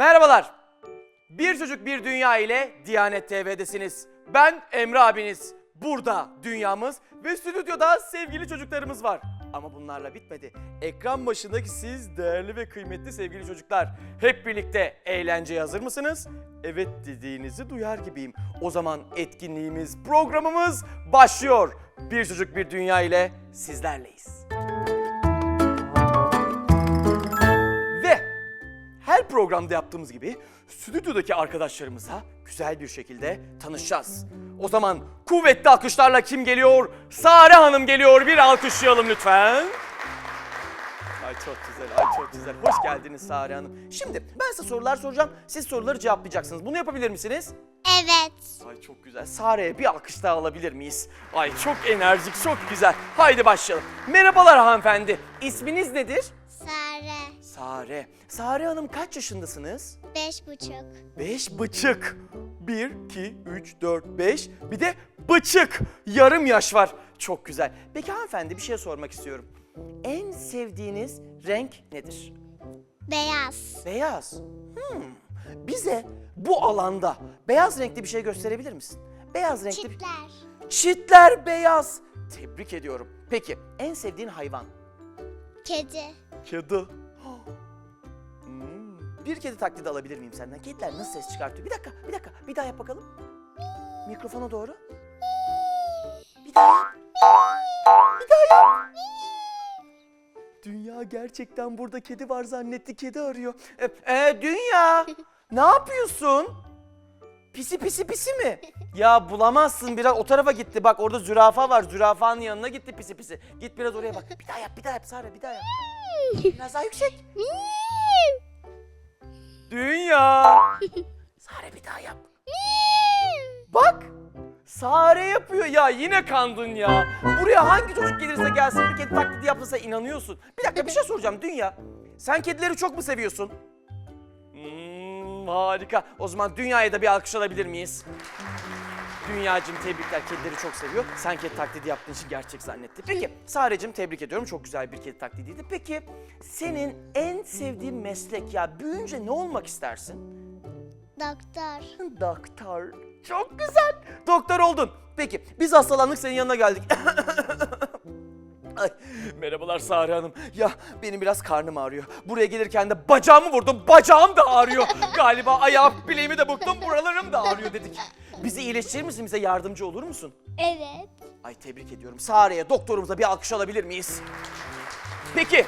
Merhabalar. Bir Çocuk Bir Dünya ile Diyanet TV'desiniz. Ben Emre abiniz. Burada dünyamız ve stüdyoda sevgili çocuklarımız var. Ama bunlarla bitmedi. Ekran başındaki siz değerli ve kıymetli sevgili çocuklar. Hep birlikte eğlenceye hazır mısınız? Evet dediğinizi duyar gibiyim. O zaman etkinliğimiz, programımız başlıyor. Bir Çocuk Bir Dünya ile sizlerleyiz. Programda yaptığımız gibi stüdyodaki arkadaşlarımıza güzel bir şekilde tanışacağız. O zaman kuvvetli alkışlarla kim geliyor? Sare Hanım geliyor. Bir alkışlayalım lütfen. Ay çok güzel, ay çok güzel. Hoş geldiniz Sare Hanım. Şimdi ben size sorular soracağım. Siz soruları cevaplayacaksınız. Bunu yapabilir misiniz? Evet. Ay çok güzel. Sare'ye bir alkış daha alabilir miyiz? Ay çok enerjik, çok güzel. Haydi başlayalım. Merhabalar hanımefendi. İsminiz nedir? Sare. Sare. Sare Hanım kaç yaşındasınız? Beş buçuk. Beş bıçık. Bir, iki, üç, dört, beş. Bir de bıçık. Yarım yaş var. Çok güzel. Peki hanımefendi bir şey sormak istiyorum. En sevdiğiniz renk nedir? Beyaz. Beyaz. Hmm. Bize bu alanda beyaz renkli bir şey gösterebilir misin? Beyaz renkli bir... Çitler. Çitler beyaz. Tebrik ediyorum. Peki en sevdiğin hayvan? Kedi. Kedi. Hmm, Bir kedi taklidi alabilir miyim senden? Kediler nasıl ses çıkartıyor? Bir dakika, bir dakika. Bir daha yap bakalım. Mikrofona doğru. Bir daha yap. Bir daha yap. Dünya gerçekten burada kedi var zannetti. Kedi arıyor. E, e, Dünya, ne yapıyorsun? Pisi pisi pisi mi? Ya bulamazsın biraz o tarafa gitti bak orada zürafa var zürafanın yanına gitti pisi pisi. Git biraz oraya bak. Bir daha yap bir daha yap Sare bir daha yap. Biraz daha yüksek. Dünya. Sare bir daha yap. Bak. Sare yapıyor ya yine kandın ya. Buraya hangi çocuk gelirse gelsin bir kedi taklidi yapılsa inanıyorsun. Bir dakika bir şey soracağım Dünya. Sen kedileri çok mu seviyorsun? Hmm, harika. O zaman Dünya'ya da bir alkış alabilir miyiz? Dünyacığım tebrikler kedileri çok seviyor. Sen kedi taklidi yaptığın için gerçek zannetti. Peki Sare'cim tebrik ediyorum. Çok güzel bir kedi taklidiydi. Peki senin en sevdiğin meslek ya büyüyünce ne olmak istersin? Doktor. Doktor. Çok güzel. Doktor oldun. Peki biz hastalandık senin yanına geldik. Ay, merhabalar Sare Hanım. Ya benim biraz karnım ağrıyor. Buraya gelirken de bacağımı vurdum. Bacağım da ağrıyor. Galiba ayağım bileğimi de buktum. Buralarım da ağrıyor dedik. Bizi iyileştirir misin? Bize yardımcı olur musun? Evet. Ay tebrik ediyorum. Sare'ye doktorumuza bir alkış alabilir miyiz? Peki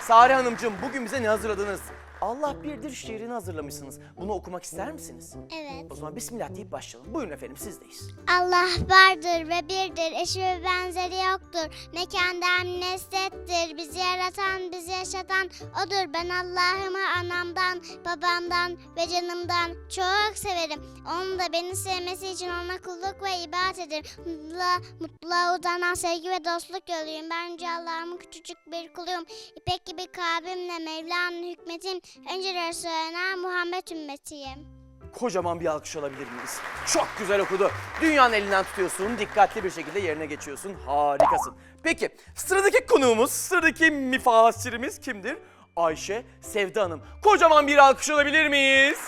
Sare Hanımcığım bugün bize ne hazırladınız? Allah birdir şiirini hazırlamışsınız. Bunu okumak ister misiniz? Evet. O zaman Bismillah deyip başlayalım. Buyurun efendim sizdeyiz. Allah vardır ve birdir, eşi ve benzeri yoktur. Mekandan neslettir, bizi yaratan, bizi yaşatan O'dur. Ben Allah'ımı anamdan, babamdan ve canımdan çok severim. Onun da beni sevmesi için ona kulluk ve ibadet ederim. Mutlu, mutluluğa uzanan sevgi ve dostluk yoluyum. Bence Allah'ımın küçücük bir kuluyum. İpek gibi kalbimle Mevla'nın hükmetim. Önce Resulüne Muhammed ümmetiyim. Kocaman bir alkış alabilir miyiz? Çok güzel okudu. Dünyanın elinden tutuyorsun, dikkatli bir şekilde yerine geçiyorsun. Harikasın. Peki sıradaki konuğumuz, sıradaki mifassirimiz kimdir? Ayşe Sevda Hanım. Kocaman bir alkış alabilir miyiz?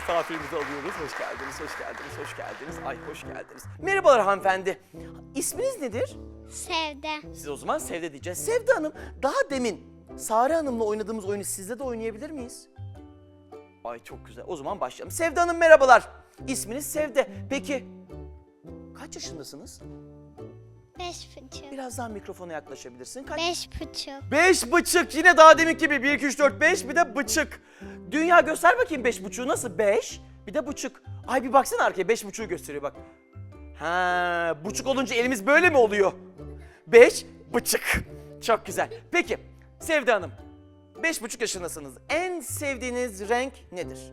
Misafirimizi alıyoruz. Hoş geldiniz, hoş geldiniz, hoş geldiniz. Ay hoş geldiniz. Merhabalar hanımefendi. İsminiz nedir? Sevde. Siz o zaman Sevde diyeceğiz. Sevde Hanım, daha demin Sare Hanım'la oynadığımız oyunu sizle de oynayabilir miyiz? Ay çok güzel. O zaman başlayalım. Sevde Hanım merhabalar. İsminiz Sevde. Peki kaç yaşındasınız? Beş buçuk. Biraz daha mikrofona yaklaşabilirsin. Kaç? Beş buçuk. Beş bıçık. Yine daha demin gibi. Bir, iki, üç, dört, beş. Bir de bıçık. Dünya göster bakayım beş buçuğu nasıl? Beş. Bir de bıçık. Ay bir baksana arkaya. Beş buçuğu gösteriyor bak. Ha, buçuk olunca elimiz böyle mi oluyor? Beş bıçık. Çok güzel. Peki Sevde Hanım. Beş buçuk yaşındasınız. En sevdiğiniz renk nedir?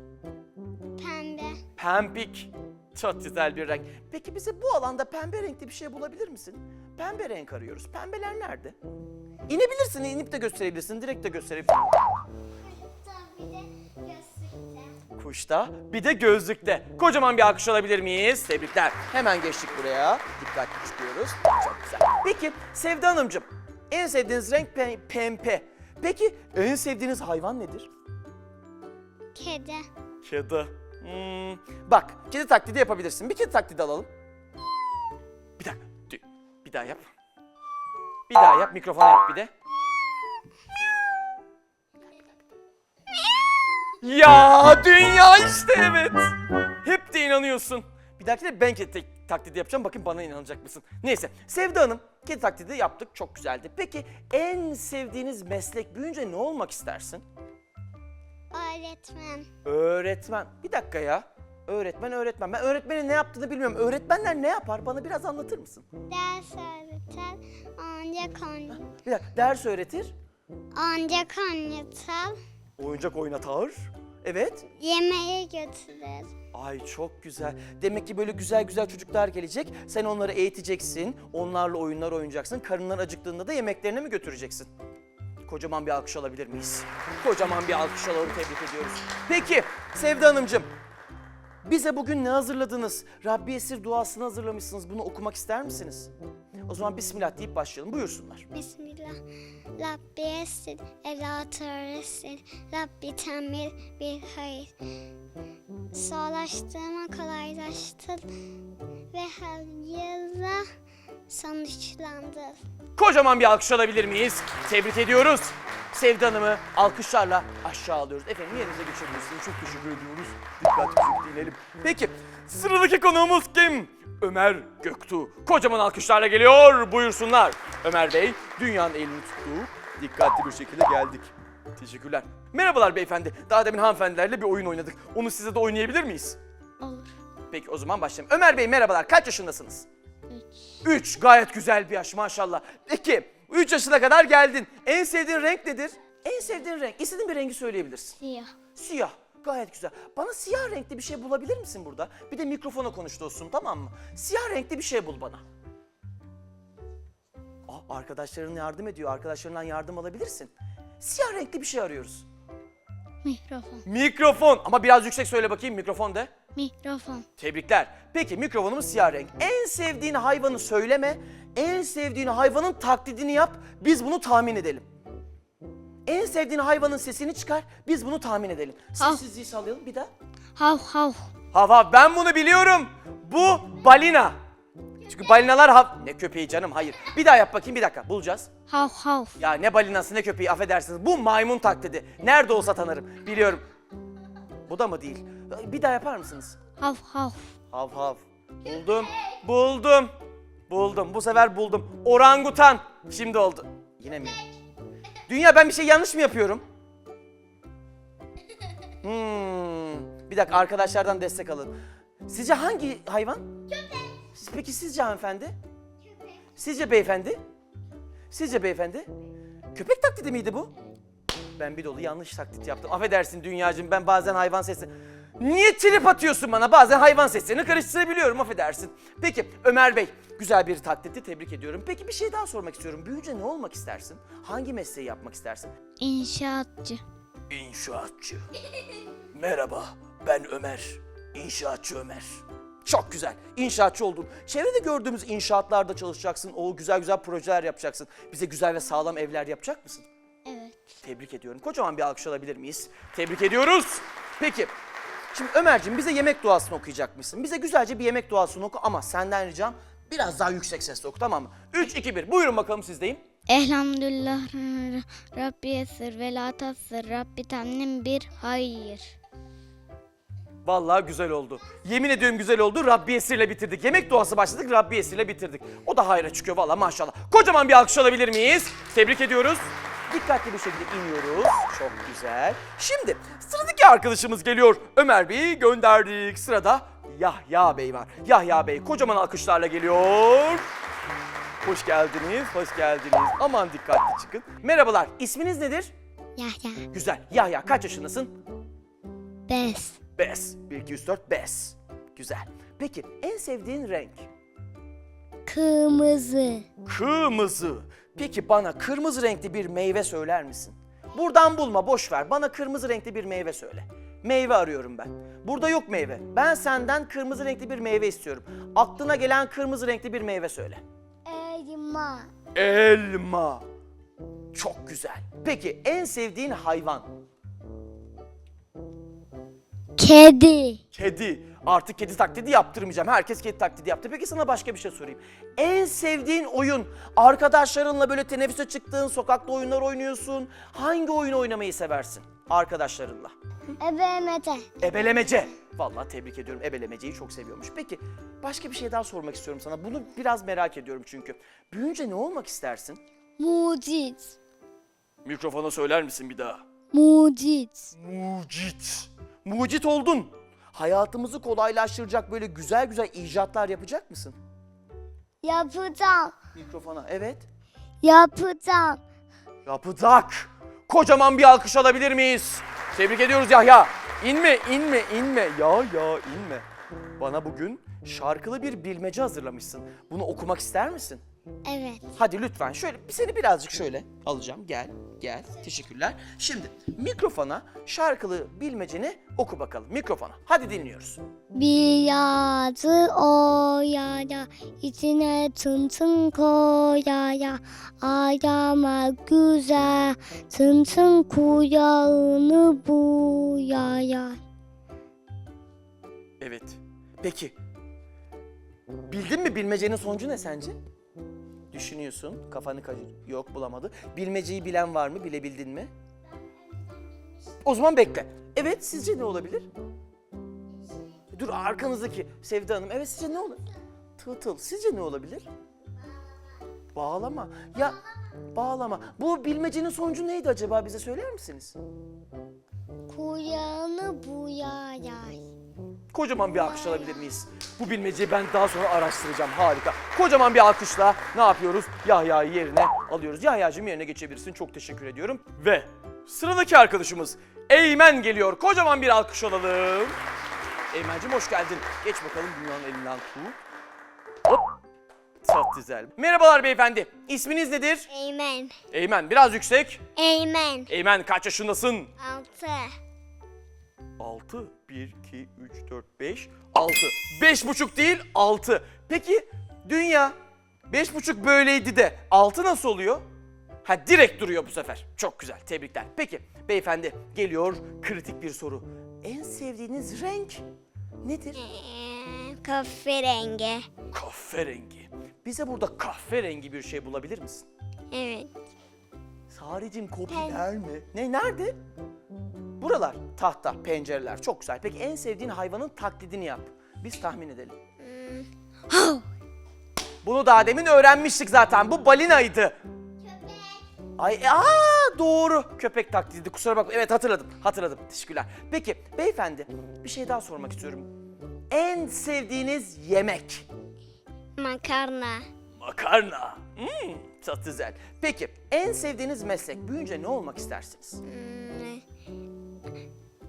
Pembe. Pembik. Çok güzel bir renk. Peki bize bu alanda pembe renkli bir şey bulabilir misin? Pembe renk arıyoruz. Pembeler nerede? İnebilirsin, inip de gösterebilirsin, direkt de gösterebilirsin. Bir de gözlükte. Kuşta, bir de gözlükte. Kocaman bir alkış alabilir miyiz? Tebrikler. Hemen geçtik buraya. Dikkatli çıkıyoruz. Çok güzel. Peki Sevda Hanımcığım, en sevdiğiniz renk pe- pembe. Peki en sevdiğiniz hayvan nedir? Kedi. Kedi. Hmm, Bak, kedi taklidi yapabilirsin. Bir kedi taklidi alalım. Bir dakika. Bir daha yap. Bir daha yap. Mikrofona yap bir de. Ya dünya işte evet. Hep de inanıyorsun. Bir dahaki de ben kedi taklidi yapacağım. Bakın bana inanacak mısın? Neyse. Sevda Hanım kedi taklidi yaptık. Çok güzeldi. Peki en sevdiğiniz meslek büyüyünce ne olmak istersin? Öğretmen. Öğretmen. Bir dakika ya. Öğretmen, öğretmen. Ben öğretmenin ne yaptığını bilmiyorum. Öğretmenler ne yapar? Bana biraz anlatır mısın? Ders öğretir. Ancak oyn Bir dakika. Ders öğretir. ancak oynatar. Oyuncak oynatar. Evet. Yemeğe götürür. Ay çok güzel. Demek ki böyle güzel güzel çocuklar gelecek. Sen onları eğiteceksin. Onlarla oyunlar oynayacaksın. Karınlar acıktığında da yemeklerine mi götüreceksin? Kocaman bir alkış alabilir miyiz? Kocaman bir alkış alalım. Tebrik ediyoruz. Peki Sevda Hanımcığım. Bize bugün ne hazırladınız? Rabbi Esir duasını hazırlamışsınız. Bunu okumak ister misiniz? O zaman Bismillah deyip başlayalım. Buyursunlar. Bismillah. Rabbi esir, ela töresin. Rabbi temir bir hayır. Sağlaştırma kolaylaştır ve her yıla sonuçlandır. Kocaman bir alkış alabilir miyiz? Tebrik ediyoruz. Sevda Hanım'ı alkışlarla aşağı alıyoruz. Efendim yerinize geçebilirsiniz. Çok teşekkür ediyoruz. Dikkat dinleyelim. Peki sıradaki konuğumuz kim? Ömer Göktuğ. Kocaman alkışlarla geliyor. Buyursunlar. Ömer Bey dünyanın elini tuttu. Dikkatli bir şekilde geldik. Teşekkürler. Merhabalar beyefendi. Daha demin hanımefendilerle bir oyun oynadık. Onu size de oynayabilir miyiz? Olur. Peki o zaman başlayalım. Ömer Bey merhabalar. Kaç yaşındasınız? 3. Gayet güzel bir yaş maşallah. Peki 3 yaşına kadar geldin. En sevdiğin renk nedir? En sevdiğin renk. İstediğin bir rengi söyleyebilirsin. Siyah. Siyah. Gayet güzel. Bana siyah renkli bir şey bulabilir misin burada? Bir de mikrofona konuş dostum tamam mı? Siyah renkli bir şey bul bana. Aa, arkadaşların yardım ediyor. Arkadaşlarından yardım alabilirsin. Siyah renkli bir şey arıyoruz. Mikrofon. Mikrofon. Ama biraz yüksek söyle bakayım mikrofon de. Mikrofon. Tebrikler. Peki mikrofonumuz siyah renk. En sevdiğin hayvanı söyleme. En sevdiğin hayvanın taklidini yap. Biz bunu tahmin edelim. En sevdiğin hayvanın sesini çıkar. Biz bunu tahmin edelim. Sessizliği sağlayalım bir daha. Hav hav. Hav hav ben bunu biliyorum. Bu balina. Çünkü balinalar hav... Ne köpeği canım hayır. Bir daha yap bakayım bir dakika bulacağız. Hav hav. Ya ne balinası ne köpeği affedersiniz. Bu maymun taklidi. Nerede olsa tanırım. Biliyorum. Bu da mı değil? Bir daha yapar mısınız? Hav hav. Hav hav. Buldum. Buldum. Buldum. Bu sefer buldum. Orangutan. Şimdi oldu. Yine mi? Dünya ben bir şey yanlış mı yapıyorum? Hmm. Bir dakika arkadaşlardan destek alın. Sizce hangi hayvan? Köpek. Peki sizce hanımefendi? Köpek. Sizce beyefendi? Sizce beyefendi? Köpek taklidi miydi bu? Ben bir dolu yanlış taklit yaptım. Affedersin dünyacığım ben bazen hayvan sesi... Niye trip atıyorsun bana? Bazen hayvan seslerini karıştırabiliyorum affedersin. Peki Ömer Bey güzel bir taklitti tebrik ediyorum. Peki bir şey daha sormak istiyorum. Büyüyünce ne olmak istersin? Hangi mesleği yapmak istersin? İnşaatçı. İnşaatçı. Merhaba ben Ömer. İnşaatçı Ömer. Çok güzel. İnşaatçı oldun. Çevrede gördüğümüz inşaatlarda çalışacaksın. O güzel güzel projeler yapacaksın. Bize güzel ve sağlam evler yapacak mısın? Evet. Tebrik ediyorum. Kocaman bir alkış alabilir miyiz? Tebrik ediyoruz. Peki. Şimdi Ömerciğim bize yemek duasını okuyacak mısın? Bize güzelce bir yemek duasını oku ama senden ricam biraz daha yüksek sesle oku tamam mı? 3, 2, 1. Buyurun bakalım sizdeyim. Elhamdülillah Rabbi esir ve la tasır Rabbi temnim bir hayır. Vallahi güzel oldu. Yemin ediyorum güzel oldu. Rabbi esirle bitirdik. Yemek duası başladık. Rabbi esirle bitirdik. O da hayra çıkıyor vallahi maşallah. Kocaman bir alkış alabilir miyiz? Tebrik ediyoruz. Dikkatli bir şekilde iniyoruz. Çok güzel. Şimdi sıradaki arkadaşımız geliyor. Ömer Bey'i gönderdik. Sırada Yahya Bey var. Yahya Bey kocaman alkışlarla geliyor. Hoş geldiniz, hoş geldiniz. Aman dikkatli çıkın. Merhabalar, isminiz nedir? Yahya. Güzel. Yahya kaç yaşındasın? Bes. Bes. 1, 2, 3, 4, bes. Güzel. Peki en sevdiğin renk? Kırmızı. Kırmızı. Peki bana kırmızı renkli bir meyve söyler misin? Buradan bulma, boş ver. Bana kırmızı renkli bir meyve söyle. Meyve arıyorum ben. Burada yok meyve. Ben senden kırmızı renkli bir meyve istiyorum. Aklına gelen kırmızı renkli bir meyve söyle. Elma. Elma. Çok güzel. Peki en sevdiğin hayvan? Kedi. Kedi. Artık kedi taklidi yaptırmayacağım. Herkes kedi taklidi yaptı. Peki sana başka bir şey sorayım. En sevdiğin oyun, arkadaşlarınla böyle teneffüse çıktığın, sokakta oyunlar oynuyorsun. Hangi oyunu oynamayı seversin arkadaşlarınla? Ebemete. Ebelemece. Vallahi tebrik ediyorum. Ebelemeceyi çok seviyormuş. Peki başka bir şey daha sormak istiyorum sana. Bunu biraz merak ediyorum çünkü. Büyüyünce ne olmak istersin? Mucit. Mikrofona söyler misin bir daha? Mucit. Mucit. Mucit oldun. Hayatımızı kolaylaştıracak böyle güzel güzel icatlar yapacak mısın? Yapacağım. Mikrofona evet. Yapacağım. Yapacak. Kocaman bir alkış alabilir miyiz? Tebrik ediyoruz Yahya. İnme, inme, inme. Ya ya inme. Bana bugün şarkılı bir bilmece hazırlamışsın. Bunu okumak ister misin? Evet. Hadi lütfen şöyle seni birazcık şöyle alacağım. Gel, gel. Teşekkürler. Şimdi mikrofona şarkılı bilmeceni oku bakalım. Mikrofona. Hadi dinliyoruz. Bir yazı oyaya, içine tın tın koyaya, ayama güzel, tın tın kuyağını buyaya. Evet. Peki. Bildin mi bilmecenin sonucu ne sence? Düşünüyorsun. Kafanı kacır. Yok bulamadı. Bilmeceyi bilen var mı? Bilebildin mi? O zaman bekle. Evet sizce ne olabilir? Dur arkanızdaki Sevda Hanım. Evet sizce ne olur? Tığtıl. Sizce ne olabilir? Bağlama. Ya bağlama. Bu bilmecenin sonucu neydi acaba bize söyler misiniz? Kuyağını buyaya. Kocaman bir alkış alabilir miyiz? Bu bilmeceyi ben daha sonra araştıracağım. Harika. Kocaman bir alkışla ne yapıyoruz? Yahya'yı yerine alıyoruz. Yahya'cığım yerine geçebilirsin. Çok teşekkür ediyorum. Ve sıradaki arkadaşımız Eymen geliyor. Kocaman bir alkış alalım. Eymen'cim hoş geldin. Geç bakalım dünyanın elinden tut. Hop. Çok güzel. Merhabalar beyefendi. İsminiz nedir? Amen. Eymen biraz yüksek. Amen. Eymen kaç yaşındasın? Altı. 6, 1, 2, 3, 4, 5, 6. 5 buçuk değil 6. Peki dünya 5 buçuk böyleydi de 6 nasıl oluyor? Ha direkt duruyor bu sefer. Çok güzel tebrikler. Peki beyefendi geliyor kritik bir soru. En sevdiğiniz renk nedir? Ee, kahverengi. Kahverengi. Bize burada kahverengi bir şey bulabilir misin? Evet. Saricim kopiler mi? Ne nerede? Buralar tahta, pencereler çok güzel. Peki en sevdiğin hayvanın taklidini yap. Biz tahmin edelim. Bunu daha demin öğrenmiştik zaten. Bu balinaydı. Ay aa doğru. Köpek taklidi. Kusura bakma. Evet hatırladım. Hatırladım. Teşekkürler. Peki beyefendi bir şey daha sormak istiyorum. En sevdiğiniz yemek? Makarna. Makarna. Hmm, çok güzel. Peki en sevdiğiniz meslek büyüyünce ne olmak istersiniz? Hmm,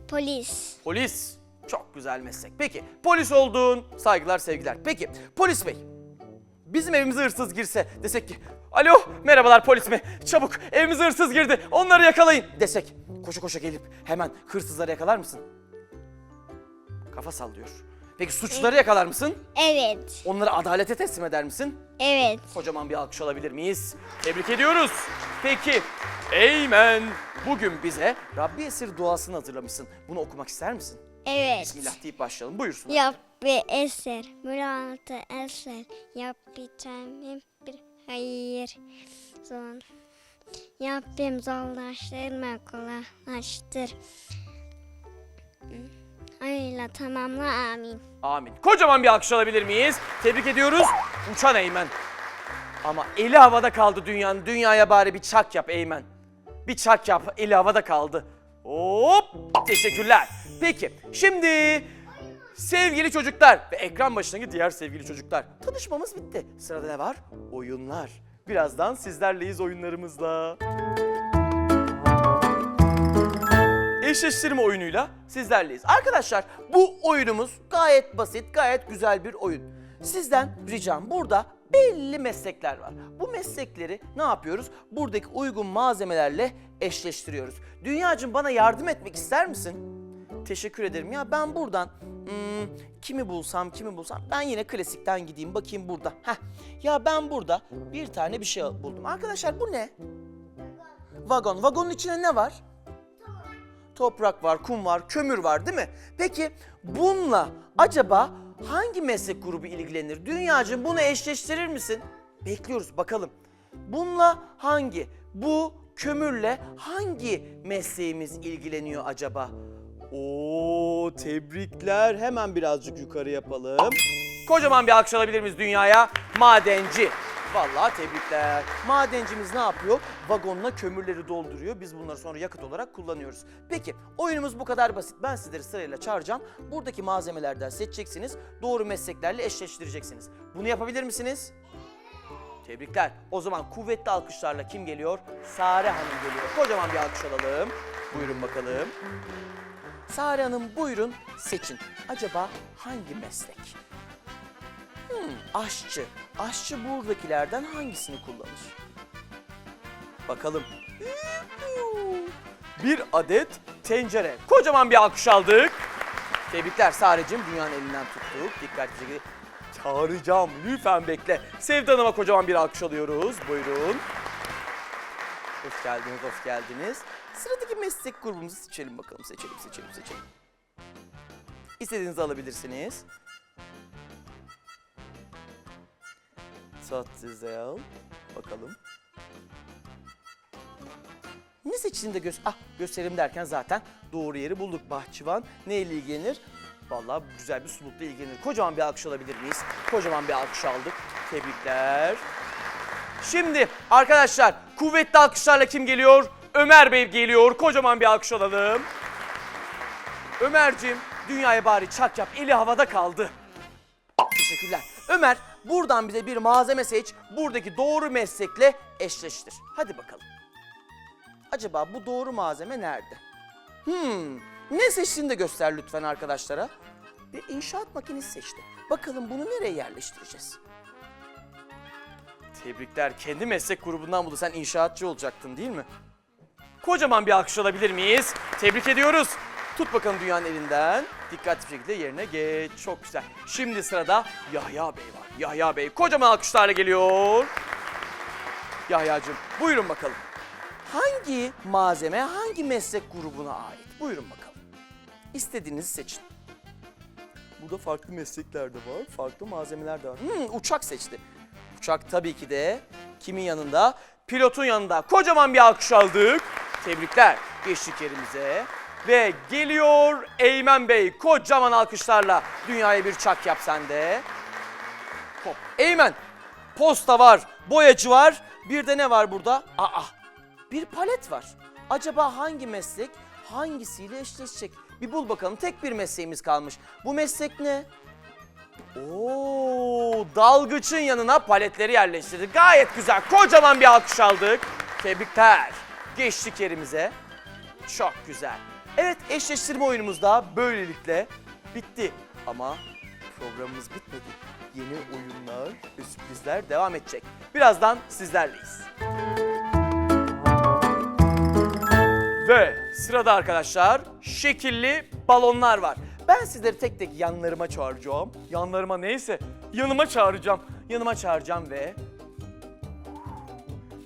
Polis. Polis. Çok güzel meslek. Peki polis oldun. Saygılar sevgiler. Peki polis bey. Bizim evimize hırsız girse desek ki Alo merhabalar polis mi? Çabuk evimize hırsız girdi onları yakalayın desek. Koşa koşa gelip hemen hırsızları yakalar mısın? Kafa sallıyor. Peki suçluları yakalar mısın? Evet. Onları adalete teslim eder misin? Evet. Kocaman bir alkış alabilir miyiz? Tebrik ediyoruz. Peki, Eymen. Bugün bize Rabbi esir duasını hazırlamışsın. Bunu okumak ister misin? Evet. Bismillah deyip başlayalım. Buyursun. Yap bir eser, muratı eser, yap bir temim bir hayır. Son. Rabbim zorlaştırma kolaylaştır. Hayırla tamamla amin. Amin. Kocaman bir alkış alabilir miyiz? Tebrik ediyoruz. Uçan Eymen. Ama eli havada kaldı dünyanın. Dünyaya bari bir çak yap Eymen. Bir çak yap. Eli havada kaldı. Hop! Teşekkürler. Peki, şimdi sevgili çocuklar ve ekran başındaki diğer sevgili çocuklar. Tanışmamız bitti. Sırada ne var? Oyunlar. Birazdan sizlerleyiz oyunlarımızla. Eşleştirme oyunuyla sizlerleyiz. Arkadaşlar bu oyunumuz gayet basit, gayet güzel bir oyun. Sizden ricam burada belli meslekler var. Bu meslekleri ne yapıyoruz? Buradaki uygun malzemelerle eşleştiriyoruz. Dünyacığım bana yardım etmek ister misin? Teşekkür ederim. Ya ben buradan hmm, kimi bulsam kimi bulsam ben yine klasikten gideyim bakayım burada. Heh. Ya ben burada bir tane bir şey buldum. Arkadaşlar bu ne? Vagon. Vagonun içine ne var? Toprak var, kum var, kömür var değil mi? Peki bununla acaba hangi meslek grubu ilgilenir? Dünyacığım bunu eşleştirir misin? Bekliyoruz bakalım. Bununla hangi, bu kömürle hangi mesleğimiz ilgileniyor acaba? Oo tebrikler. Hemen birazcık yukarı yapalım. Kocaman bir alkış alabilir miyiz dünyaya? Madenci. Vallahi tebrikler. Madencimiz ne yapıyor? Vagonla kömürleri dolduruyor. Biz bunları sonra yakıt olarak kullanıyoruz. Peki oyunumuz bu kadar basit. Ben sizleri sırayla çağıracağım. Buradaki malzemelerden seçeceksiniz. Doğru mesleklerle eşleştireceksiniz. Bunu yapabilir misiniz? Tebrikler. O zaman kuvvetli alkışlarla kim geliyor? Sare Hanım geliyor. Kocaman bir alkış alalım. Buyurun bakalım. Sare Hanım buyurun seçin. Acaba hangi meslek? Hmm, aşçı. Aşçı buradakilerden hangisini kullanır? Bakalım. Bir adet tencere. Kocaman bir alkış aldık. Tebrikler Sare'cim dünyanın elinden tuttuk. Dikkatli şekilde çağıracağım. Lütfen bekle. Sevda Hanım'a kocaman bir alkış alıyoruz. Buyurun. Hoş geldiniz, hoş geldiniz. Sıradaki meslek grubumuzu seçelim bakalım. Seçelim, seçelim, seçelim. İstediğinizi alabilirsiniz. Çok güzel. Bakalım. Ne seçtiğini de göz ah, gösterim derken zaten doğru yeri bulduk. Bahçıvan neyle ilgilenir? Vallahi güzel bir sulukla ilgilenir. Kocaman bir alkış alabilir miyiz? Kocaman bir alkış aldık. Tebrikler. Şimdi arkadaşlar kuvvetli alkışlarla kim geliyor? Ömer Bey geliyor. Kocaman bir alkış alalım. Ömerciğim dünyaya bari çak yap. Eli havada kaldı. Teşekkürler. Ömer buradan bize bir malzeme seç. Buradaki doğru meslekle eşleştir. Hadi bakalım. Acaba bu doğru malzeme nerede? Hmm, ne seçtiğini de göster lütfen arkadaşlara. Bir inşaat makinesi seçti. Bakalım bunu nereye yerleştireceğiz? Tebrikler. Kendi meslek grubundan buldu. Sen inşaatçı olacaktın değil mi? Kocaman bir alkış alabilir miyiz? Tebrik ediyoruz. Tut bakalım dünyanın elinden. Dikkatli bir şekilde yerine geç. Çok güzel. Şimdi sırada Yahya Bey var. Yahya Bey kocaman alkışlarla geliyor. Yahya'cığım buyurun bakalım. Hangi malzeme hangi meslek grubuna ait? Buyurun bakalım. İstediğinizi seçin. Burada farklı meslekler de var, farklı malzemeler de var. Hmm, uçak seçti. Uçak tabii ki de kimin yanında? Pilotun yanında. Kocaman bir alkış aldık. Tebrikler. Geçtik yerimize. Ve geliyor Eymen Bey. Kocaman alkışlarla dünyaya bir çak yap sen de. Hop. Eymen. Posta var, boyacı var. Bir de ne var burada? Aa, bir palet var. Acaba hangi meslek hangisiyle eşleşecek? Bir bul bakalım. Tek bir mesleğimiz kalmış. Bu meslek ne? Oo, dalgıçın yanına paletleri yerleştirdik. Gayet güzel. Kocaman bir alkış aldık. Tebrikler. Geçtik yerimize. Çok güzel. Evet eşleştirme oyunumuz da böylelikle bitti. Ama programımız bitmedi. Yeni oyunlar ve sürprizler devam edecek. Birazdan sizlerleyiz. Ve sırada arkadaşlar şekilli balonlar var. Ben sizleri tek tek yanlarıma çağıracağım. Yanlarıma neyse yanıma çağıracağım. Yanıma çağıracağım ve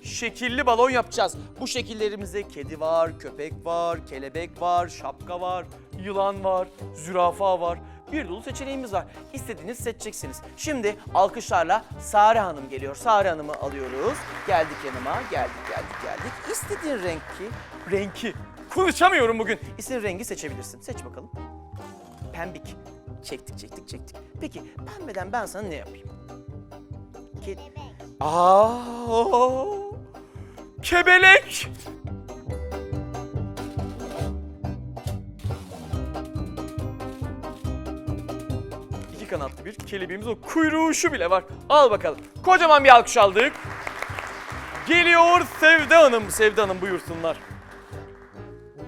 şekilli balon yapacağız. Bu şekillerimizde kedi var, köpek var, kelebek var, şapka var, yılan var, zürafa var. Bir dolu seçeneğimiz var. İstediğiniz seçeceksiniz. Şimdi alkışlarla Sare Hanım geliyor. Sare Hanım'ı alıyoruz. Geldik yanıma. Geldik, geldik, geldik. İstediğin renki, renki. Konuşamıyorum bugün. İstediğin rengi seçebilirsin. Seç bakalım. Pembik. Çektik, çektik, çektik. Peki pembeden ben sana ne yapayım? Ke- Aa! Kebelek! İki kanatlı bir kelebeğimiz o kuyruğu şu bile var. Al bakalım. Kocaman bir alkış aldık. Geliyor Sevda Hanım. Sevda Hanım buyursunlar.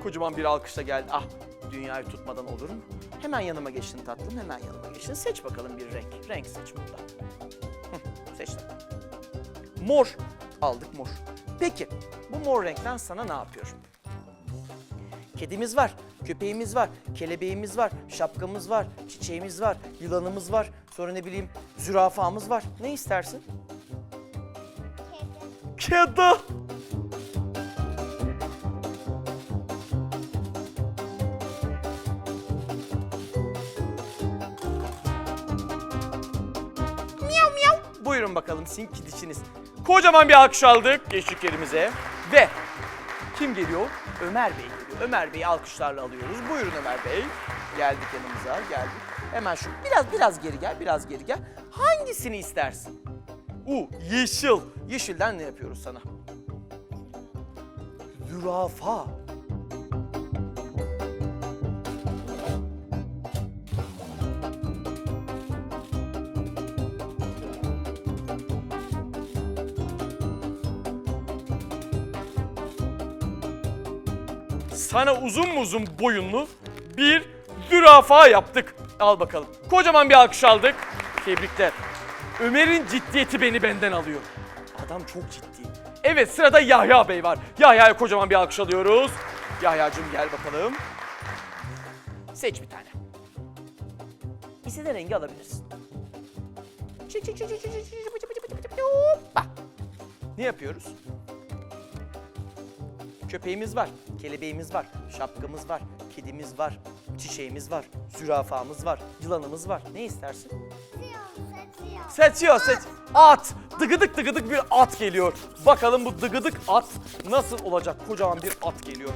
Kocaman bir alkışla geldi. Ah dünyayı tutmadan olur mu? Hemen yanıma geçtin tatlım. Hemen yanıma geçtin. Seç bakalım bir renk. Renk seç burada. Hı, seçtim. Mor. Aldık mor. Peki bu mor renkten sana ne yapıyor? Kedimiz var, köpeğimiz var, kelebeğimiz var, şapkamız var, çiçeğimiz var, yılanımız var, sonra ne bileyim zürafamız var. Ne istersin? Kedi. Kedi. Buyurun bakalım sizin kidişiniz. Kocaman bir alkış aldık geçtik yerimize. Ve kim geliyor? Ömer Bey geliyor. Ömer Bey'i alkışlarla alıyoruz. Buyurun Ömer Bey. Geldik yanımıza, geldik. Hemen şu biraz biraz geri gel, biraz geri gel. Hangisini istersin? U, yeşil. Yeşilden ne yapıyoruz sana? Zürafa. sana uzun uzun boyunlu bir zürafa yaptık. Al bakalım. Kocaman bir alkış aldık. Tebrikler. Ömer'in ciddiyeti beni benden alıyor. Adam çok ciddi. Evet sırada Yahya Bey var. Yahya'ya kocaman bir alkış alıyoruz. Yahya'cığım gel bakalım. Seç bir tane. İstediğin rengi alabilirsin. Ne yapıyoruz? Köpeğimiz var kelebeğimiz var, şapkamız var, kedimiz var, çiçeğimiz var, zürafamız var, yılanımız var. Ne istersin? Seçiyor, seç. At. Dıgıdık dıgıdık bir at geliyor. Bakalım bu dıgıdık at nasıl olacak? Kocaman bir at geliyor.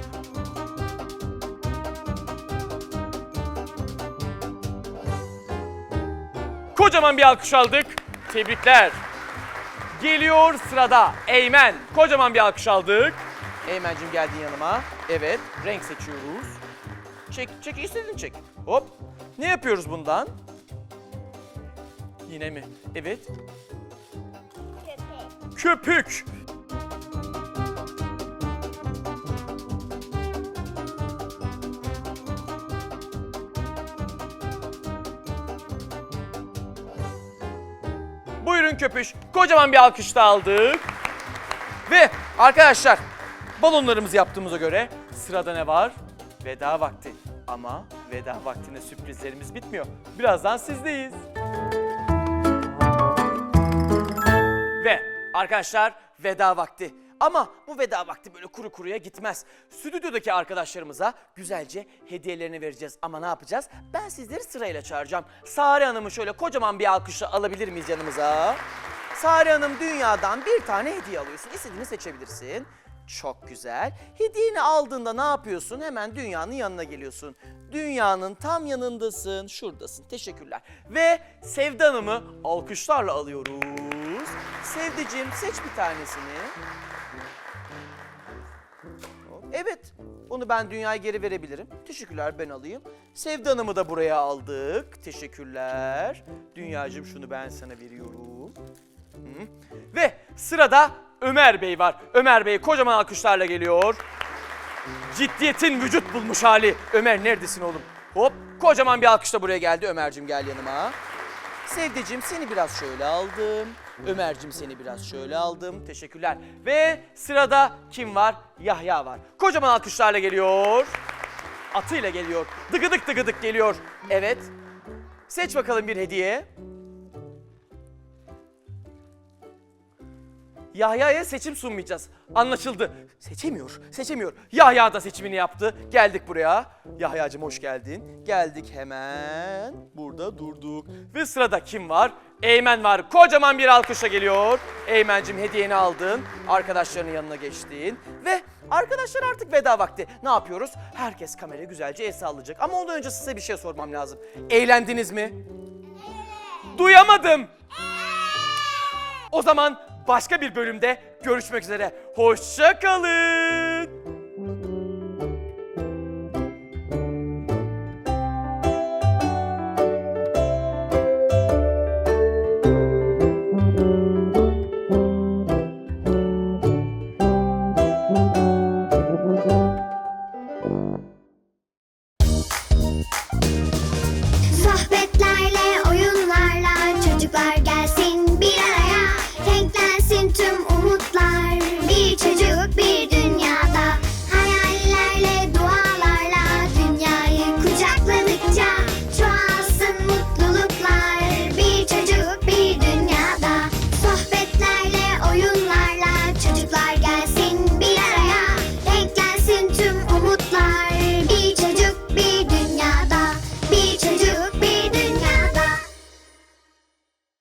Kocaman bir alkış aldık. Tebrikler. Geliyor sırada Eymen. Kocaman bir alkış aldık. Eymen'cim geldin yanıma. Evet, renk seçiyoruz. Çek, çek, istediğin çek. Hop. Ne yapıyoruz bundan? Yine mi? Evet. Köpük. Buyurun köpüş. Kocaman bir alkış da aldık. Ve arkadaşlar balonlarımızı yaptığımıza göre sırada ne var? Veda vakti. Ama veda vaktine sürprizlerimiz bitmiyor. Birazdan sizdeyiz. Ve arkadaşlar veda vakti. Ama bu veda vakti böyle kuru kuruya gitmez. Stüdyodaki arkadaşlarımıza güzelce hediyelerini vereceğiz. Ama ne yapacağız? Ben sizleri sırayla çağıracağım. Sare Hanım'ı şöyle kocaman bir alkışla alabilir miyiz yanımıza? Sare Hanım dünyadan bir tane hediye alıyorsun. İstediğini seçebilirsin. Çok güzel. Hediyeni aldığında ne yapıyorsun? Hemen dünyanın yanına geliyorsun. Dünyanın tam yanındasın. Şuradasın. Teşekkürler. Ve Sevda Hanım'ı alkışlarla alıyoruz. Sevdeciğim seç bir tanesini. Evet, onu ben dünyaya geri verebilirim. Teşekkürler, ben alayım. Sevda Hanım'ı da buraya aldık. Teşekkürler. Dünyacığım şunu ben sana veriyorum. Ve sırada Ömer Bey var. Ömer Bey kocaman alkışlarla geliyor. Ciddiyetin vücut bulmuş hali. Ömer neredesin oğlum? Hop, kocaman bir alkışla buraya geldi. Ömer'cim gel yanıma. Sevdeciğim seni biraz şöyle aldım. Ömer'cim seni biraz şöyle aldım. Teşekkürler. Ve sırada kim var? Yahya var. Kocaman alkışlarla geliyor. Atıyla geliyor. Dıgıdık dıgıdık geliyor. Evet. Seç bakalım bir hediye. Yahya'ya seçim sunmayacağız. Anlaşıldı. Seçemiyor, seçemiyor. Yahya da seçimini yaptı. Geldik buraya. Yahya'cığım hoş geldin. Geldik hemen. Burada durduk. Ve sırada kim var? Eymen var. Kocaman bir alkışla geliyor. Eymen'cim hediyeni aldın. Arkadaşlarının yanına geçtin. Ve arkadaşlar artık veda vakti. Ne yapıyoruz? Herkes kameraya güzelce el sallayacak. Ama ondan önce size bir şey sormam lazım. Eğlendiniz mi? Duyamadım. O zaman başka bir bölümde görüşmek üzere. Hoşça